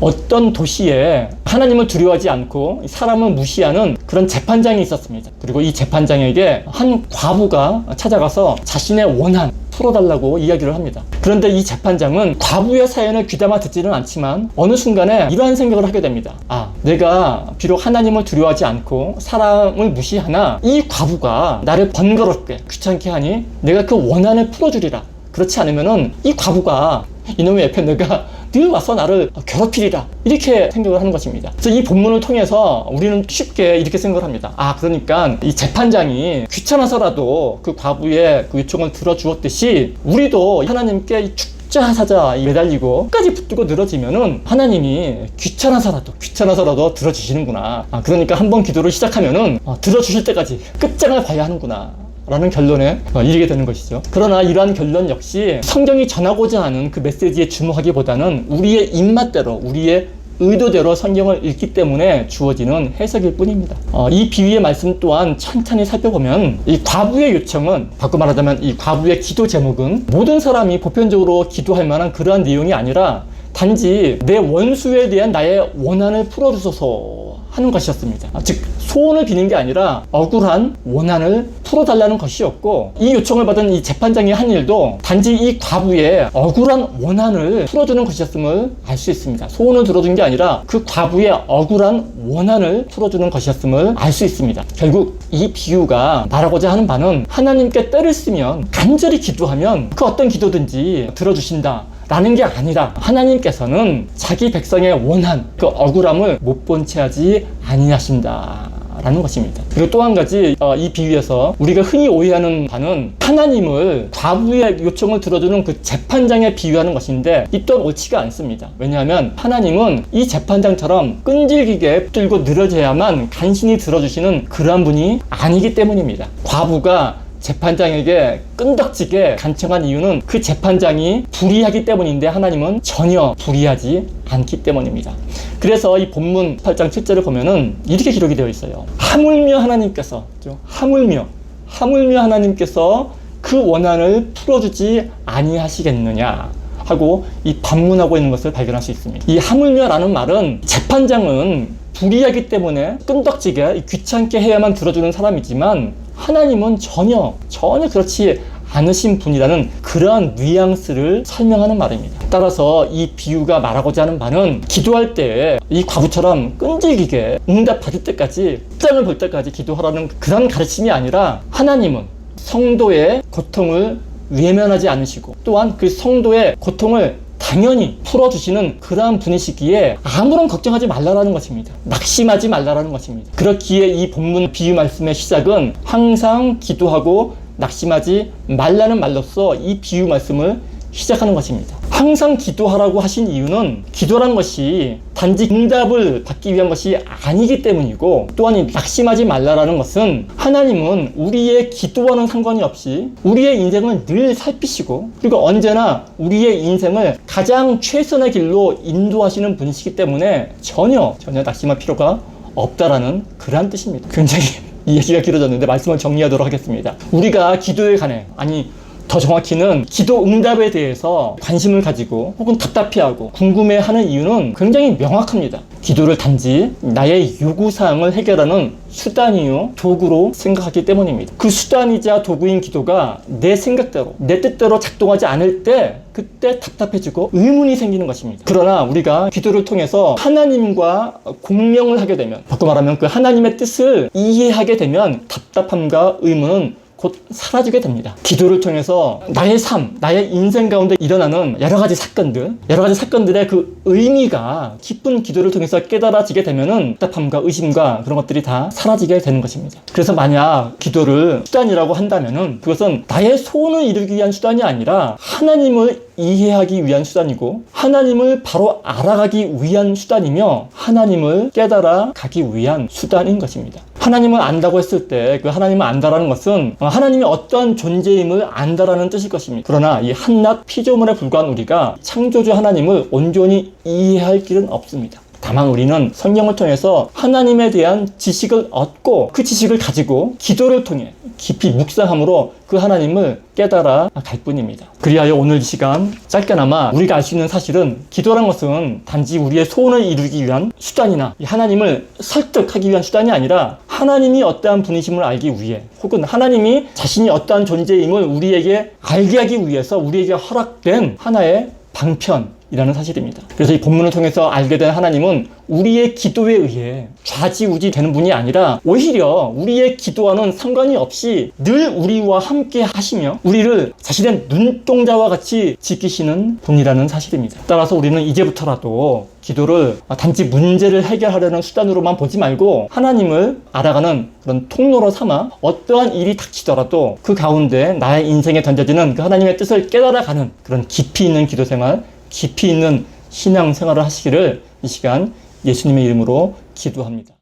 어떤 도시에 하나님을 두려워하지 않고 사람을 무시하는 그런 재판장이 있었습니다. 그리고 이 재판장에게 한 과부가 찾아가서 자신의 원한 풀어달라고 이야기를 합니다. 그런데 이 재판장은 과부의 사연을 귀담아 듣지는 않지만 어느 순간에 이러한 생각을 하게 됩니다. 아, 내가 비록 하나님을 두려워하지 않고 사람을 무시하나 이 과부가 나를 번거롭게 귀찮게 하니 내가 그 원한을 풀어주리라. 그렇지 않으면은 이 과부가 이놈의 옆에 내가 늘 와서 나를 괴롭히리라 이렇게 생각을 하는 것입니다. 그래서 이 본문을 통해서 우리는 쉽게 이렇게 생각을 합니다. 아 그러니까 이 재판장이 귀찮아서라도 그 과부의 그 요청을 들어주었듯이 우리도 하나님께 이 축자하사자 매달리고 끝까지 붙들고 늘어지면은 하나님이 귀찮아서라도 귀찮아서라도 들어주시는구나. 아 그러니까 한번 기도를 시작하면은 어, 들어주실 때까지 끝장을 봐야 하는구나. 라는 결론에 어, 이르게 되는 것이죠. 그러나 이러한 결론 역시 성경이 전하고자 하는 그 메시지에 주목하기보다는 우리의 입맛대로, 우리의 의도대로 성경을 읽기 때문에 주어지는 해석일 뿐입니다. 어, 이 비유의 말씀 또한 천천히 살펴보면 이 과부의 요청은 바꿔 말하자면 이 과부의 기도 제목은 모든 사람이 보편적으로 기도할 만한 그러한 내용이 아니라 단지 내 원수에 대한 나의 원한을 풀어주소서 하는 것이었습니다. 아, 즉 소원을 비는 게 아니라 억울한 원한을 풀어달라는 것이었고 이 요청을 받은 이 재판장이 한 일도 단지 이 과부의 억울한 원한을 풀어주는 것이었음을 알 수 있습니다. 소원을 들어준 게 아니라 그 과부의 억울한 원한을 풀어주는 것이었음을 알 수 있습니다. 결국 이 비유가 말하고자 하는 바는 하나님께 때를 쓰면 간절히 기도하면 그 어떤 기도든지 들어주신다. 라는 게 아니라 하나님께서는 자기 백성의 원한, 그 억울함을 못 본 채 하지 아니하신다. 라는 것입니다. 그리고 또 한 가지 어, 이 비유에서 우리가 흔히 오해하는 바는 하나님을 과부의 요청을 들어주는 그 재판장에 비유하는 것인데 이 또한 옳지가 않습니다. 왜냐하면 하나님은 이 재판장처럼 끈질기게 붙들고 늘어져야만 간신히 들어주시는 그러한 분이 아니기 때문입니다. 과부가 재판장에게 끈덕지게 간청한 이유는 그 재판장이 불의하기 때문인데 하나님은 전혀 불의하지 않기 때문입니다. 그래서 이 본문 8장 7절을 보면은 이렇게 기록이 되어 있어요. 하물며 하나님께서? 하물며, 하물며 하나님께서 그 원한을 풀어주지 아니하시겠느냐. 하고 이 반문하고 있는 것을 발견할 수 있습니다. 이 하물며라는 말은 재판장은 불의하기 때문에 끈덕지게 귀찮게 해야만 들어주는 사람이지만 하나님은 전혀 전혀 그렇지 않으신 분이라는 그러한 뉘앙스를 설명하는 말입니다. 따라서 이 비유가 말하고자 하는 바는 기도할 때 이 과부처럼 끈질기게 응답 받을 때까지 끝장을 볼 때까지 기도하라는 그런 가르침이 아니라 하나님은 성도의 고통을 외면하지 않으시고 또한 그 성도의 고통을 당연히 풀어주시는 그러한 분이시기에 아무런 걱정하지 말라라는 것입니다. 낙심하지 말라라는 것입니다. 그렇기에 이 본문 비유 말씀의 시작은 항상 기도하고 낙심하지 말라는 말로써 이 비유 말씀을 시작하는 것입니다. 항상 기도하라고 하신 이유는 기도란 것이 단지 응답을 받기 위한 것이 아니기 때문이고 또한 이 낙심하지 말라라는 것은 하나님은 우리의 기도와는 상관이 없이 우리의 인생을 늘 살피시고 그리고 언제나 우리의 인생을 가장 최선의 길로 인도하시는 분이시기 때문에 전혀 전혀 낙심할 필요가 없다라는 그러한 뜻입니다. 굉장히 이 얘기가 길어졌는데 말씀을 정리하도록 하겠습니다. 우리가 기도에 관해 아니 더 정확히는 기도 응답에 대해서 관심을 가지고 혹은 답답해하고 궁금해하는 이유는 굉장히 명확합니다. 기도를 단지 나의 요구사항을 해결하는 수단이요 도구로 생각하기 때문입니다. 그 수단이자 도구인 기도가 내 생각대로 내 뜻대로 작동하지 않을 때 그때 답답해지고 의문이 생기는 것입니다. 그러나 우리가 기도를 통해서 하나님과 공명을 하게 되면 바꿔 말하면 그 하나님의 뜻을 이해하게 되면 답답함과 의문은 곧 사라지게 됩니다. 기도를 통해서 나의 삶, 나의 인생 가운데 일어나는 여러 가지 사건들, 여러 가지 사건들의 그 의미가 깊은 기도를 통해서 깨달아지게 되면은 답답함과 의심과 그런 것들이 다 사라지게 되는 것입니다. 그래서 만약 기도를 수단이라고 한다면은 그것은 나의 소원을 이루기 위한 수단이 아니라 하나님을 이해하기 위한 수단이고 하나님을 바로 알아가기 위한 수단이며 하나님을 깨달아 가기 위한 수단인 것입니다. 하나님을 안다고 했을 때 그 하나님을 안다라는 것은 하나님이 어떠한 존재임을 안다라는 뜻일 것입니다. 그러나 이 한낱 피조물에 불과한 우리가 창조주 하나님을 온전히 이해할 길은 없습니다. 다만 우리는 성경을 통해서 하나님에 대한 지식을 얻고 그 지식을 가지고 기도를 통해 깊이 묵상함으로 그 하나님을 깨달아 갈 뿐입니다. 그리하여 오늘 이 시간 짧게나마 우리가 알 수 있는 사실은 기도란 것은 단지 우리의 소원을 이루기 위한 수단이나 이 하나님을 설득하기 위한 수단이 아니라 하나님이 어떠한 분이심을 알기 위해 혹은 하나님이 자신이 어떠한 존재임을 우리에게 알게 하기 위해서 우리에게 허락된 하나의 방편이라는 사실입니다. 그래서 이 본문을 통해서 알게 된 하나님은 우리의 기도에 의해 좌지우지 되는 분이 아니라 오히려 우리의 기도와는 상관이 없이 늘 우리와 함께 하시며 우리를 자신의 눈동자와 같이 지키시는 분이라는 사실입니다. 따라서 우리는 이제부터라도 기도를 단지 문제를 해결하려는 수단으로만 보지 말고 하나님을 알아가는 그런 통로로 삼아 어떠한 일이 닥치더라도 그 가운데 나의 인생에 던져지는 그 하나님의 뜻을 깨달아가는 그런 깊이 있는 기도 생활, 깊이 있는 신앙 생활을 하시기를 이 시간 예수님의 이름으로 기도합니다.